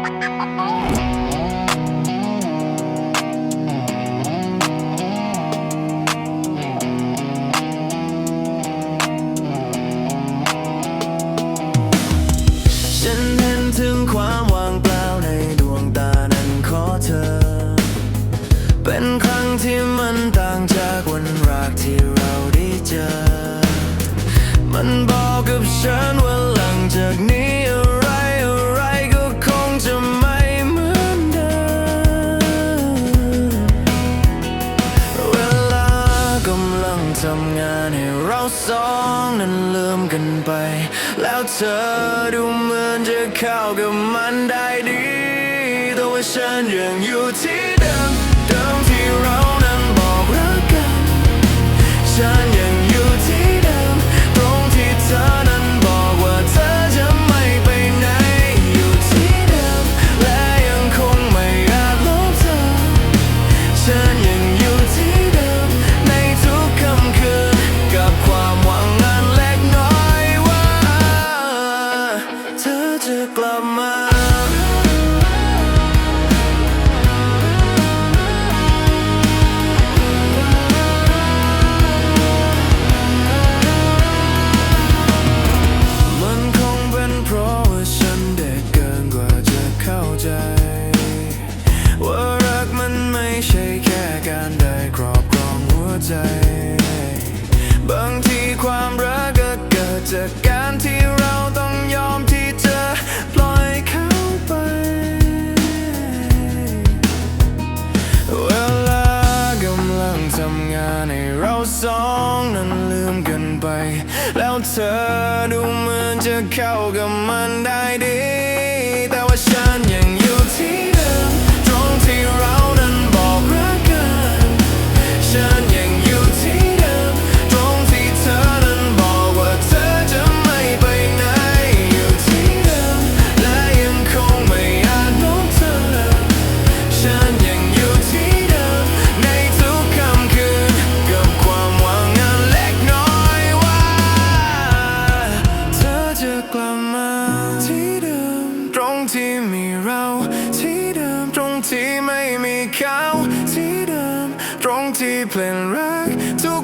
ฉันเห็นถึงความวางเปล่าในดวงตานั้นขอเธอ เป็นครั้งที่มันต่างจากวันรกที่เราได้เจอ มันบอกกับฉันว่าหลังจากนี้ กันไป แล้วเธอดูเหมือนจะเข้ากับมันได้ดี แต่ว่าฉันยังอยู่ที่เดิม เดิมที่เรานั้นบอกรักกัน ฉัน จากการที่เราต้องยอมที่จะปล่อยเขาไป เวลากำลังทำงานให้เราสองนั้นลืมกันไป แล้วเธอดูเหมือนจะเข้ากับมันได้ดี ที่มีเรา ที่เดิมตรงที่ไม่มีเขา ที่เดิมตรงที่เพลงรักทุก